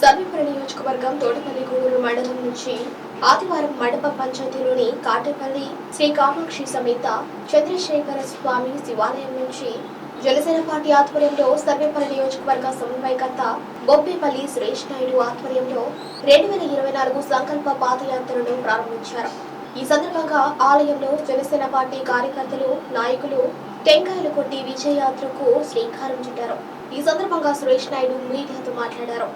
సర్వేపల్లి నియోజకవర్గం తోటపల్లి గూడూరు మండలం నుంచి ఆదివారం మండప పంచాయతీలోని కాటేపల్లి శ్రీ కామాక్షి సమేత చంద్రశేఖర స్వామి శివాలయం నుంచి జనసేన పార్టీ ఆధ్వర్యంలో సర్వేపల్లి నియోజకవర్గ సమన్వయకర్త బొబ్బేపల్లి సురేష్ నాయుడు ఆధ్వర్యంలో రెండు వేల ఇరవై నాలుగు సంకల్ప పాదయాత్రను ప్రారంభించారు. ఈ సందర్భంగా ఆలయంలో జనసేన పార్టీ కార్యకర్తలు నాయకులు టెంకాయలు కొట్టి విజయయాత్రకు శ్రీకారం చుట్టారు. ఈ సందర్భంగా సురేష్ నాయుడు మీడియాతో మాట్లాడారు.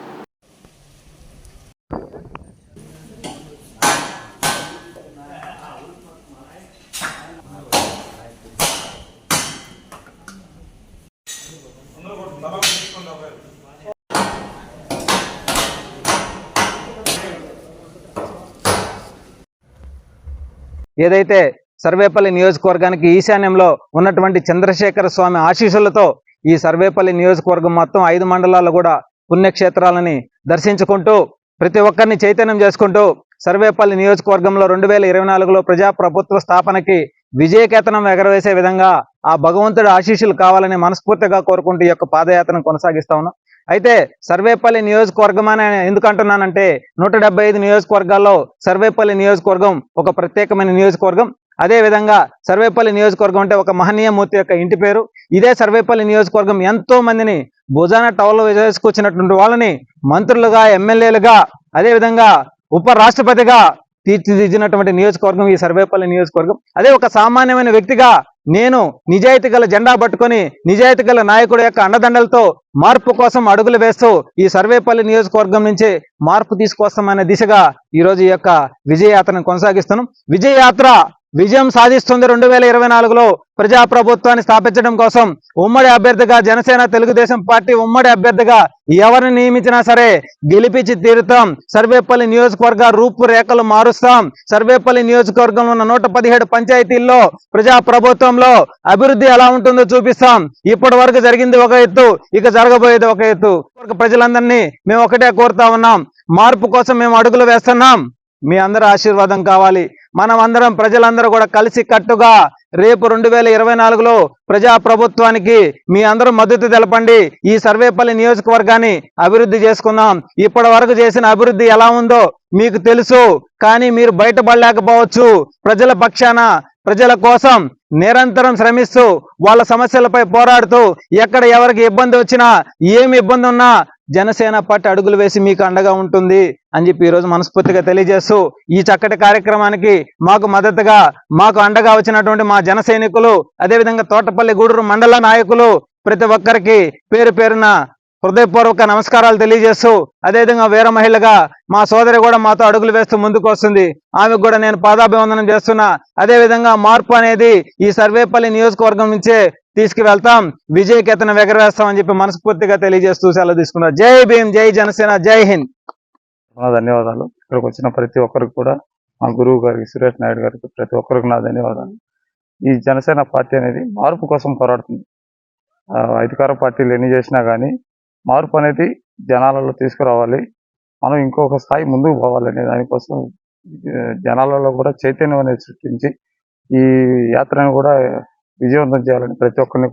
ఏదైతే సర్వేపల్లి నియోజకవర్గానికి ఈశాన్యంలో ఉన్నటువంటి చంద్రశేఖర స్వామి ఆశీస్సులతో ఈ సర్వేపల్లి నియోజకవర్గం మొత్తం ఐదు మండలాలు కూడా పుణ్యక్షేత్రాలని దర్శించుకుంటూ ప్రతి ఒక్కరిని చైతన్యం చేసుకుంటూ సర్వేపల్లి నియోజకవర్గంలో రెండు వేల ఇరవై నాలుగులో ప్రజాప్రభుత్వ స్థాపనకి విజయకేతనం ఎగరవేసే విధంగా ఆ భగవంతుడి ఆశీస్సులు కావాలని మనస్ఫూర్తిగా కోరుకుంటూ ఈ యొక్క పాదయాత్రను కొనసాగిస్తా ఉన్నాం. అయితే సర్వేపల్లి నియోజకవర్గం అని ఎందుకు అంటున్నానంటే నూట డెబ్బై ఐదు నియోజకవర్గాల్లో సర్వేపల్లి నియోజకవర్గం ఒక ప్రత్యేకమైన నియోజకవర్గం. అదే విధంగా సర్వేపల్లి నియోజకవర్గం అంటే ఒక మహనీయ మూర్తి యొక్క ఇంటి పేరు. ఇదే సర్వేపల్లి నియోజకవర్గం ఎంతో మందిని భుజాన టవల్ వేసుకొచ్చినటువంటి వాళ్ళని మంత్రులుగా ఎమ్మెల్యేలుగా అదేవిధంగా ఉప రాష్ట్రపతిగా తీర్చిదిద్దినటువంటి నియోజకవర్గం ఈ సర్వేపల్లి నియోజకవర్గం. అదే ఒక సామాన్యమైన వ్యక్తిగా నేను నిజాయితీ గల జెండా పట్టుకొని నిజాయితీ గల నాయకుడు యొక్క అండదండలతో మార్పు కోసం అడుగులు వేస్తూ ఈ సర్వేపల్లి నియోజకవర్గం నుంచి మార్పు తీసుకొస్తామనే దిశగా ఈ రోజు ఈ యొక్క విజయయాత్రను కొనసాగిస్తున్నాం. విజయయాత్ర విజయం సాధిస్తుంది రెండు వేల ఇరవై నాలుగులో ప్రజాప్రభుత్వాన్ని స్థాపించడం కోసం ఉమ్మడి అభ్యర్థిగా జనసేన తెలుగుదేశం పార్టీ ఉమ్మడి అభ్యర్థిగా ఎవరిని నియమించినా సరే గెలిపించి తీరుతాం. సర్వేపల్లి నియోజకవర్గ రూపురేఖలు మారుస్తాం. సర్వేపల్లి నియోజకవర్గంలో ఉన్న నూట పదిహేడు పంచాయతీల్లో ప్రజా ప్రభుత్వంలో అభివృద్ధి ఎలా ఉంటుందో చూపిస్తాం. ఇప్పటి వరకు జరిగింది ఒక ఎత్తు ఇక జరగబోయేది ఒక ఎత్తు. ప్రజలందరినీ మేము ఒకటే కోరుతా ఉన్నాం. మార్పు కోసం మేము అడుగులు వేస్తున్నాం. మీ అందరి ఆశీర్వాదం కావాలి. మనం అందరం ప్రజలందరూ కూడా కలిసి కట్టుగా రేపు రెండు వేల ఇరవై నాలుగులో ప్రజా ప్రభుత్వానికి మీ అందరూ మద్దతు తెలపండి. ఈ సర్వేపల్లి నియోజకవర్గాన్ని అభివృద్ధి చేసుకుందాం. ఇప్పటి వరకు చేసిన అభివృద్ధి ఎలా ఉందో మీకు తెలుసు. కానీ మీరు బయటపడలేకపోవచ్చు. ప్రజల పక్షాన ప్రజల కోసం నిరంతరం శ్రమిస్తూ వాళ్ళ సమస్యలపై పోరాడుతూ ఎక్కడ ఎవరికి ఇబ్బంది వచ్చినా ఏమి ఇబ్బంది ఉన్నా జనసేన పార్టీ అడుగులు వేసి మీకు అండగా ఉంటుంది అని చెప్పి ఈరోజు మనస్ఫూర్తిగా తెలియజేస్తూ ఈ చక్కటి కార్యక్రమానికి మాకు మద్దతుగా మాకు అండగా వచ్చినటువంటి మా జన సైనికులు అదేవిధంగా తోటపల్లి గూడూరు మండల నాయకులు ప్రతి ఒక్కరికి పేరు పేరున హృదయపూర్వక నమస్కారాలు తెలియజేస్తూ అదేవిధంగా వీర మహిళగా మా సోదరి కూడా మాతో అడుగులు వేస్తూ ముందుకు వస్తుంది. ఆమెకు కూడా నేను పాదాభివందనం చేస్తున్నా. అదే విధంగా మార్పు అనేది ఈ సర్వేపల్లి నియోజకవర్గం నుంచే తీసుకువెళ్తాం. విజయకేతన ఎగరవేస్తాం అని చెప్పి మనస్ఫూర్తిగా తెలియజేస్తూ సెలవు తీసుకున్నారు జై భీమ్ జై జనసేన జై హింద్. ధన్యవాదాలు. ఇక్కడికి వచ్చిన ప్రతి ఒక్కరికి కూడా మా గురువు గారికి సురేష్ నాయుడు గారికి ప్రతి ఒక్కరికి నా ధన్యవాదాలు. ఈ జనసేన పార్టీ అనేది మార్పు కోసం పోరాడుతుంది. అధికార పార్టీలు ఎన్ని చేసినా కానీ మార్పు అనేది జనాలలో తీసుకురావాలి. మనం ఇంకొక స్థాయి ముందుకు పోవాలనే దానికోసం జనాలలో కూడా చైతన్యం అనేది సృష్టించి ఈ యాత్రను కూడా విజయవంతం చేయాలని ప్రతి ఒక్కరిని